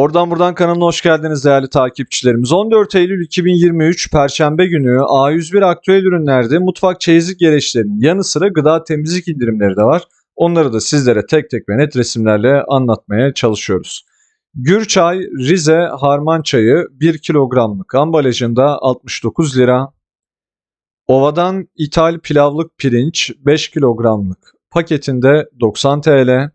Oradan buradan kanalına hoş geldiniz değerli takipçilerimiz. 14 Eylül 2023 Perşembe günü A101 aktüel ürünlerde mutfak çeyizlik gereçlerinin yanı sıra gıda temizlik indirimleri de var. Onları da sizlere tek tek ve net resimlerle anlatmaya çalışıyoruz. Gürçay Rize Harman çayı 1 kilogramlık ambalajında 69 lira. Ova'dan ithal pilavlık pirinç 5 kilogramlık paketinde 90 TL.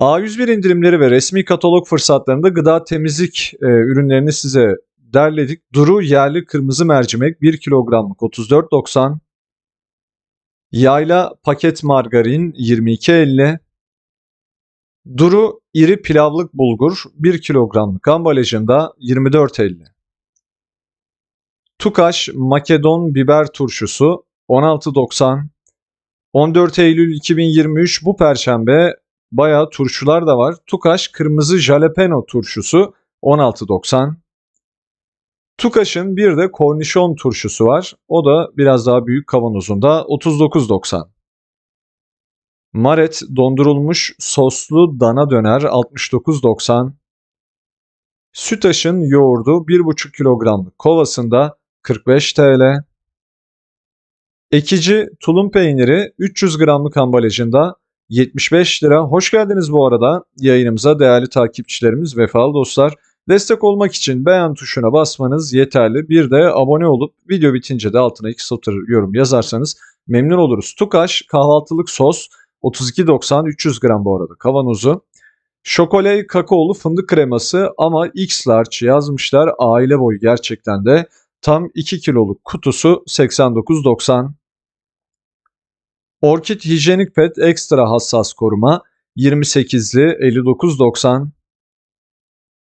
A101 indirimleri ve resmi katalog fırsatlarında gıda temizlik e, ürünlerini size derledik. Duru yerli kırmızı mercimek 1 kilogramlık 34.90. Yayla paket margarin 22.50. Duru iri pilavlık bulgur 1 kilogramlık ambalajında 24.50. Tukaş Makedon biber turşusu 16.90. 14 Eylül 2023 bu perşembe bayağı turşular da var. Tukaş kırmızı jalapeno turşusu 16.90. Tukaş'ın bir de kornişon turşusu var. O da biraz daha büyük kavanozunda 39.90. Maret dondurulmuş soslu dana döner 69.90. Sütaş'ın yoğurdu 1,5 kilogramlık kovasında 45 TL. Ekici tulum peyniri 300 gramlık ambalajında 75 lira. Hoş geldiniz bu arada yayınımıza değerli takipçilerimiz, vefalı dostlar. Destek olmak için beğen tuşuna basmanız yeterli. Bir de abone olup video bitince de altına iki satır yorum yazarsanız memnun oluruz. Tukaş kahvaltılık sos 32.90 300 gram bu arada kavanozu. Şokoley kakaolu fındık kreması ama X large yazmışlar. Aile boyu gerçekten de tam 2 kiloluk kutusu 89.90. Orkid hijyenik pet ekstra hassas koruma 28'li 59.90.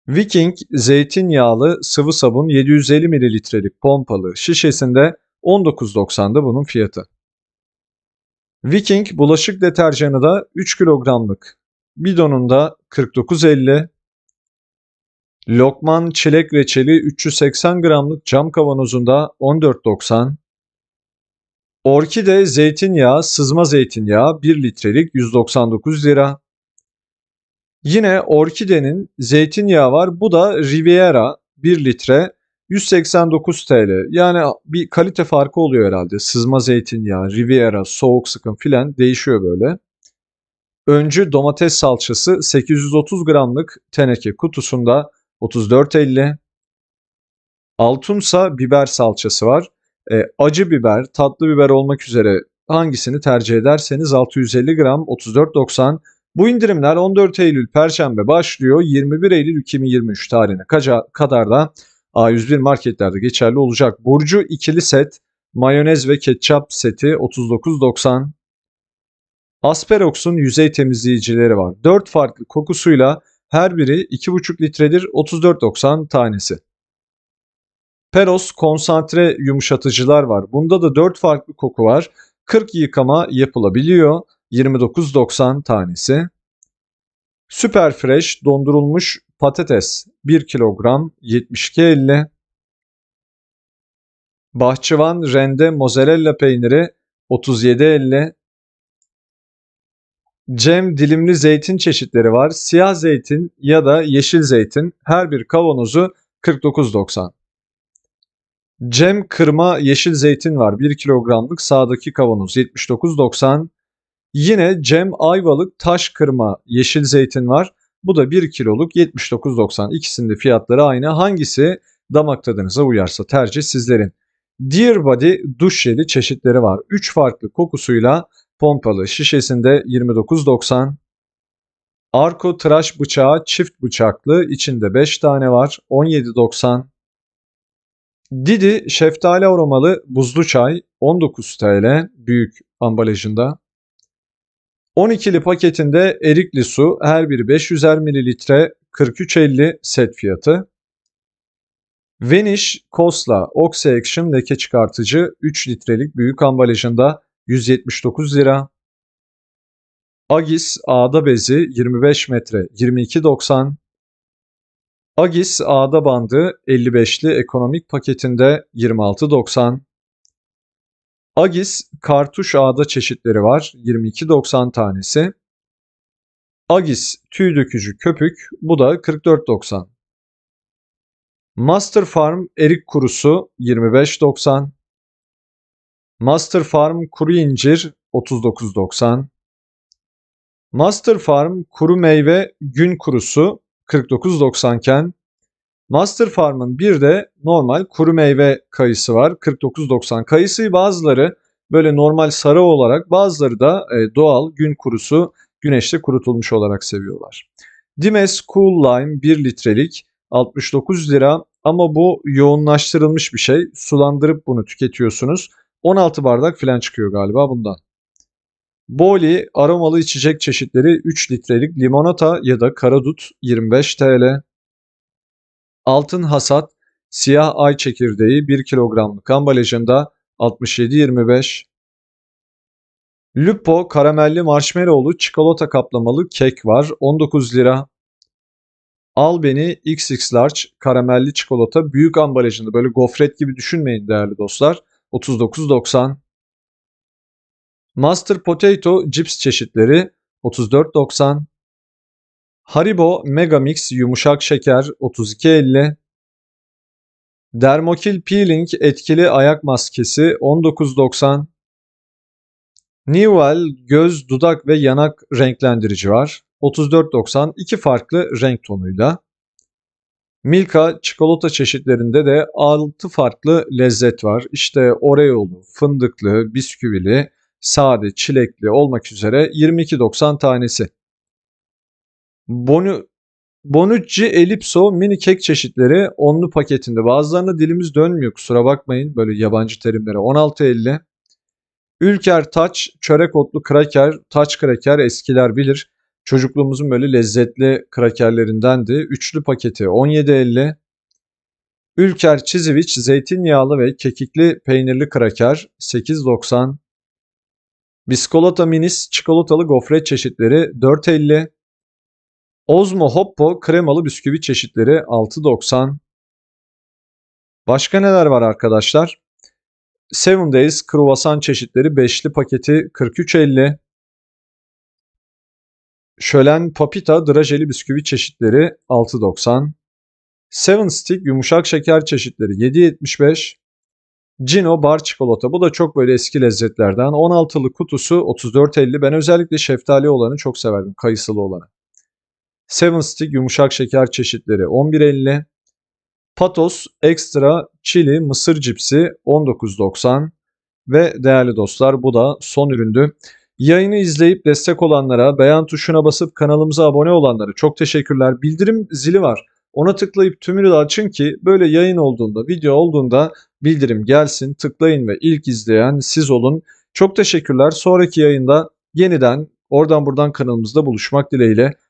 Viking zeytinyağlı sıvı sabun 750 mililitrelik pompalı şişesinde 19.90'da bunun fiyatı. Viking bulaşık deterjanı da 3 kilogramlık bidonunda 49.50. Lokman çilek reçeli 380 gramlık cam kavanozunda 14.90. Orkide zeytinyağı, sızma zeytinyağı 1 litrelik 199 lira. Yine Orkide'nin zeytinyağı var. Bu da Riviera 1 litre 189 TL. Yani bir kalite farkı oluyor herhalde. Sızma zeytinyağı, Riviera, soğuk sıkım filan değişiyor böyle. Öncü domates salçası 830 gramlık teneke kutusunda 34.50. Altumsa biber salçası var. E, acı biber, tatlı biber olmak üzere hangisini tercih ederseniz 650 gram 34.90. Bu indirimler 14 Eylül Perşembe başlıyor. 21 Eylül 2023 tarihine kadar da A101 marketlerde geçerli olacak. Burcu ikili set, mayonez ve ketçap seti 39.90. Asperox'un yüzey temizleyicileri var. 4 farklı kokusuyla her biri 2,5 litredir 34.90 tanesi. Peros konsantre yumuşatıcılar var. Bunda da 4 farklı koku var. 40 yıkama yapılabiliyor. 29.90 tanesi. Super Fresh dondurulmuş patates 1 kilogram 72.50. Bahçıvan rende mozzarella peyniri 37.50. Cem dilimli zeytin çeşitleri var. Siyah zeytin ya da yeşil zeytin her bir kavanozu 49.90. Cem kırma yeşil zeytin var 1 kilogramlık sağdaki kavanoz 79.90. Yine Cem ayvalık taş kırma yeşil zeytin var. Bu da 1 kiloluk 79.90. İkisinin de fiyatları aynı. Hangisi damak tadınıza uyarsa tercih sizlerin. Dear Body duş jeli çeşitleri var. 3 farklı kokusuyla pompalı şişesinde 29.90. Arko tıraş bıçağı çift bıçaklı içinde 5 tane var 17.90. Didi şeftali aromalı buzlu çay 19 TL büyük ambalajında. 12'li paketinde erikli su her biri 500'er mililitre 43.50 set fiyatı. Vanish Kosla Oxy Action leke çıkartıcı 3 litrelik büyük ambalajında 179 lira. Agis ağda bezi 25 metre 22.90. Agis ağda bandı 55'li ekonomik paketinde 26.90. Agis kartuş ağda çeşitleri var 22.90 tanesi. Agis tüy dökücü köpük bu da 44.90. Master Farm erik kurusu 25.90. Master Farm kuru incir 39.90. Master Farm kuru meyve gün kurusu 49.90 iken Master Farm'ın bir de normal kuru meyve kayısı var 49.90. Kayısıyı bazıları böyle normal sarı olarak bazıları da e, doğal gün kurusu güneşte kurutulmuş olarak seviyorlar. Dimes Cool Lime 1 litrelik 69 lira ama bu yoğunlaştırılmış bir şey. Sulandırıp bunu tüketiyorsunuz. 16 bardak falan çıkıyor galiba bundan. Boli aromalı içecek çeşitleri 3 litrelik limonata ya da karadut 25 TL. Altın hasat siyah ay çekirdeği 1 kilogramlık ambalajında 67.25. Lupo karamelli marshmallowlu çikolata kaplamalı kek var 19 lira. Albeni XX Large karamelli çikolata büyük ambalajında böyle gofret gibi düşünmeyin değerli dostlar. 39.90. Master Potato cips çeşitleri 34.90. Haribo Mega Mix yumuşak şeker 32.50. Dermokil Peeling etkili ayak maskesi 19.90. Newell göz, dudak ve yanak renklendirici var. 34.90 iki farklı renk tonuyla. Milka çikolata çeşitlerinde de 6 farklı lezzet var. İşte Oreo'lu, fındıklı, bisküvili, sade, çilekli olmak üzere 22.90 tanesi. Bonu Bonucci Elipso mini kek çeşitleri onlu paketinde. Bazılarına dilimiz dönmüyor kusura bakmayın böyle yabancı terimlere. 16.50. Ülker Taç çörek otlu kraker, taç kraker eskiler bilir. Çocukluğumuzun böyle lezzetli krakerlerindendi. Üçlü paketi 17.50. Ülker Çiziviç zeytinyağlı ve kekikli peynirli kraker 8.90. Biskolata Minis çikolatalı gofret çeşitleri 4.50. Ozmo Hoppo kremalı bisküvi çeşitleri 6.90. Başka neler var arkadaşlar? Seven Days kruvasan çeşitleri beşli paketi 43.50. Şölen Papita drajeli bisküvi çeşitleri 6.90. Seven Stick yumuşak şeker çeşitleri 7.75. Cino bar çikolata bu da çok böyle eski lezzetlerden. 16'lı kutusu 34.50. Ben özellikle şeftali olanı çok severdim. Kayısılı olanı. Seven Stick yumuşak şeker çeşitleri 11.50. Patos Extra Chili mısır cipsi 19.90 ve değerli dostlar bu da son üründü. Yayını izleyip destek olanlara, beğen tuşuna basıp kanalımıza abone olanlara çok teşekkürler. Bildirim zili var. Ona tıklayıp tümünü de açın ki böyle yayın olduğunda, video olduğunda bildirim gelsin. Tıklayın ve ilk izleyen siz olun. Çok teşekkürler. Sonraki yayında yeniden oradan buradan kanalımızda buluşmak dileğiyle.